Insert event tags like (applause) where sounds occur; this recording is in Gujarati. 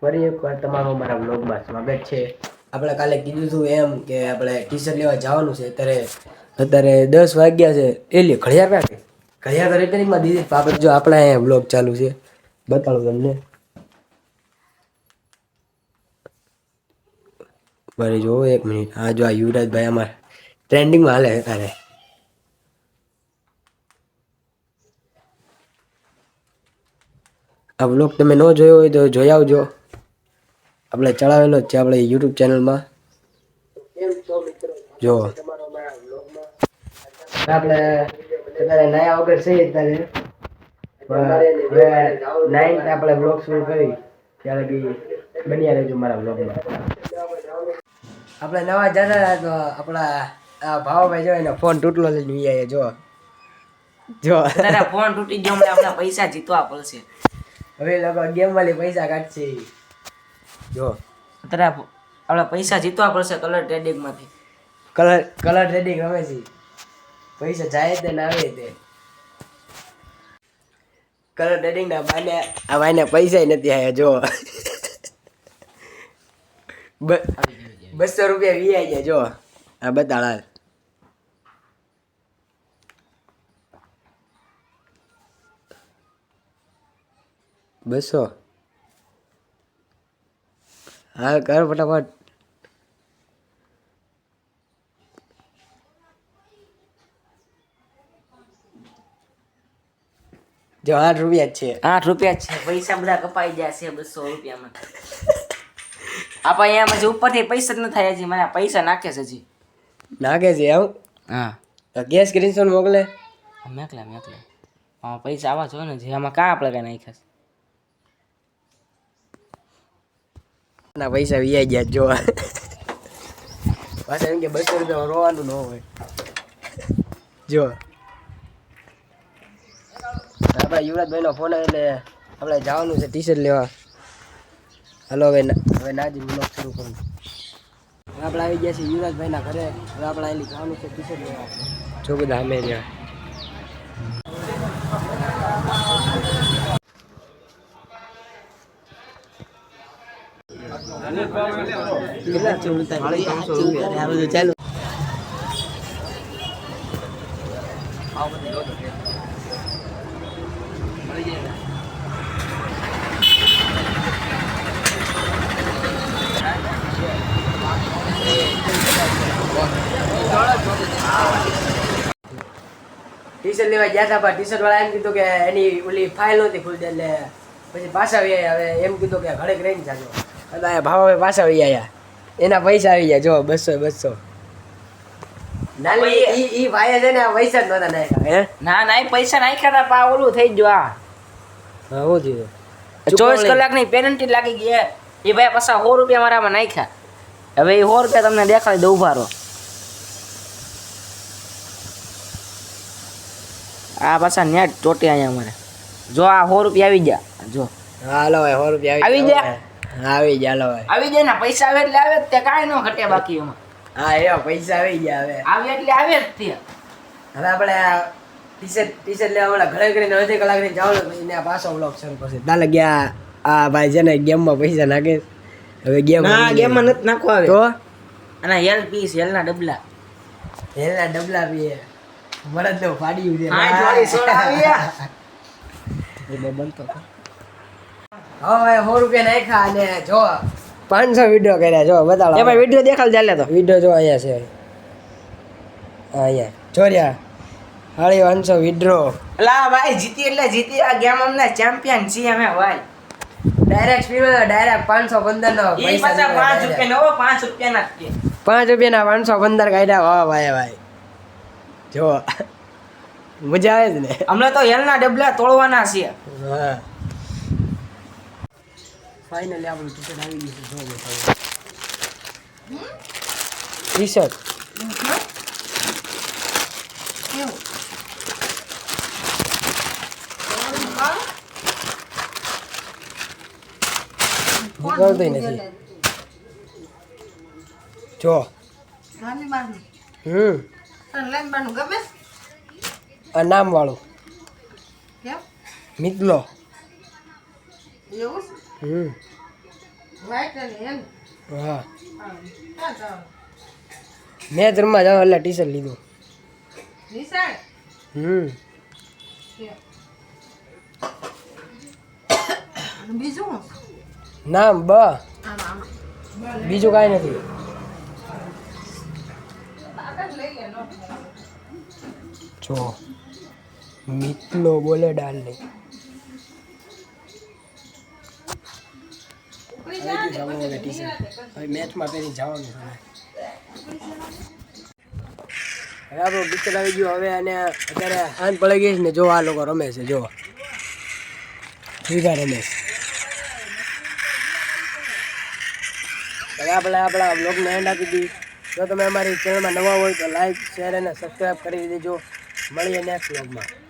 ફરી એકવાર તમારું અમારા બ્લોગમાં સ્વાગત છે. આપણે કાલે કીધું હતું એમ કે આપણે ટીશર્ટ લેવા જવાનું છે, અત્યારે અત્યારે દસ વાગ્યા છે. એ લે, ઘડિયાળ રાખે ઘડિયાળ રિપેરિંગમાં દીધી. પણ આપણે જો આપણા અહીંયા બ્લોગ ચાલુ છે. બતાડું તમને. મારે જો એક મિનિટ. હા જો આ યુવરાજભાઈ અમારે ટ્રેન્ડિંગમાં હાલે અત્યારે આ બ્લોગ તમે ન જોયો હોય તો જોઈ આવજો. આપણે ચડાવેલો જ છે આપણે યુટ્યુબ ચેનલમાં જો. આપણે અત્યારે નયા વગર છે અત્યારે. નાઇન્થ આપણે બ્લોગ શરૂ કરી. ત્યારે બી બન્યા રહેજો મારા બ્લોગમાં આપણે નવા જતા હતા તો આપણા આ ભાવભાઈ જો એનો ફોન તૂટલો લઈને વી આયા જો. જો. તારા ફોન તૂટી ગયો હમણાં આપણા પૈસા જીતવા પડશે. હવે લોકો ગેમ વાળી પૈસા કાઢશે. જો. અત્યારે આપણે પૈસા જીતવા પડશે કલર ટ્રેડિંગમાંથી કલર કલર ટ્રેડિંગ રમે છે. પૈસા જાય તે ના આવે તે. કલર ટ્રેડિંગ ના બાને આ ભાઈને પૈસા નથી આયા જો. (laughs) બસો રૂપિયા વી આવી ગયા જો. આ બતાડા. બસો. હા કર ફટાફટ. જો આઠ રૂપિયા જ છે. આઠ રૂપિયા જ છે. પૈસા બધા કપાઈ ગયા છે બસો રૂપિયામાં. આપણે અહીંયા પછી ઉપરથી પૈસા જ ન થાય હજી. મને પૈસા નાખે છે હજી. નાખે છે આવું હા. ગેસ સ્ક્રીનશોટ મોકલે. મેકલે મેકલે. પૈસા આવા જોઈએ ને જે આમાં કાં આપણે કઈ નાખ્યા છે. ના પૈસા વી ગયા જોવા. પાછા એમ કે બસો રૂપિયા રોવાનું ન હોય. જો. આપણા યુવરાજભાઈ નો ફોન એટલે આપણે જવાનું છે ટી શર્ટ લેવા. હલો હવે હવે નાજી બ્લોગ શરૂ કરું. આપણે આવી ગયા છીએ યુવરાજભાઈના ઘરે. હવે આપણે અહીં જવાનું છે ટી શર્ટ લેવા. જો બધા અમે ત્યાં કેટલા બધું ચાલુ ટી શર્ટ લેવા ગયા હતા પણ ટી શર્ટ વાળા એમ કીધું કે એની ઓલી ફાઇલ નહોતી ખુલતી એટલે પછી પાછા હવે એમ કીધું કે ઘરે રહીને જાજો. એટલે અહીંયા પાછા આવી ગયા એના પૈસા આવી ગયા જો બસો બસો. નાલી ઈ ઈ ભાઈએ છે ને પૈસા જ નહોતા નાખ્યા હે? ના ના પૈસા નાખ્યા હતા પા ઓલું થઈ ગયું આ. હા હું થયું? ચોવીસ કલાકની પેનલ્ટી લાગી ગઈ એ ભાઈ પાછા સો રૂપિયા મારામાં નાખ્યા. હવે એ સો રૂપિયા તમને દેખાડી દઉં ઊભા રહો આ પાછા નેટ ચોટી અહીંયા અમારે. જો આ સો રૂપિયા આવી ગયા. જો. હાલો ભાઈ સો રૂપિયા આવી ગયા? હા આવી ગયા આવી જાય ને પૈસા આવે એટલે આવે જ તે કાંઈ ન ઘટે બાકી એમાં હા એવા પૈસા આવી ગયા હવે. આવે એટલે આવે જ તે. હવે આપણે ટી શર્ટ ટી શર્ટ લેવા વાળા ઘરે કરીને અડધી કલાકની જવાનું પછી ને પાછો બ્લોક શરૂ કરશે તાલે ગયા આ ભાઈ છે ને ગેમમાં પૈસા નાખે હવે ગેમ ના ગેમમાં નથી નાખવા આવે તો? અને હેલ પીસ હેલના ડબલા. હેલના ડબલા બી મરદ નો ફાડી છે. સોડા આવ્યા. (laughs) એટલે બનતો હતો. હવે ભાઈ સો રૂપિયા નાખ્યા અને જો પાંચસો વીડિયો કર્યા જો બતાવો એ ભાઈ વીડિયો દેખાડ ચાલે તો. વીડિયો જો અહીંયા છે. હા, અહીંયા. જોર્યા હાળી પાંચસો વિડ્રો લા ભાઈ જીતી એટલે જીતી આ ગેમ અમને ચેમ્પિયન છીએ અમે ભાઈ. ડાયરેક્ટ સ્પીડ ડાયરેક્ટ પાંચસો પંદર નો પાંચ રૂપિયા નો પાંચ રૂપિયા ના પાંચ રૂપિયા રૂપિયાના પાંચસો પંદર કાઢ્યા વાહ ભાઈ ભાઈ જો. મજા આવે જ ને. હમણાં તો હેલના ડબલા તોડવાના છીએ હા. ફાઇનલી આપણું ટિકિટ આવી ગયું છે જો ટી શર્ટ નીકળતોય નથી જો હમ આ નામ વાળું મિતલો હમ. હા. મેં રમવા જાવ એટલે ટી શર્ટ લીધું હમ. બીજું ના બ. બીજું કાંઈ નથી. જો. મિત્રો બોલે ડાલની. આવી ગયું હવે અને અત્યારે હાથ પડી ગઈ ને જો આ લોકો રમે છે જો સીધા રમે છે હવે આપણે આપણા બ્લોગને એન્ડ આપી દઈએ જો તમે અમારી ચેનલમાં નવા હોય તો લાઈક શેર અને સબસ્ક્રાઈબ કરી દેજો મળીએ નેક્સ્ટ બ્લોગમાં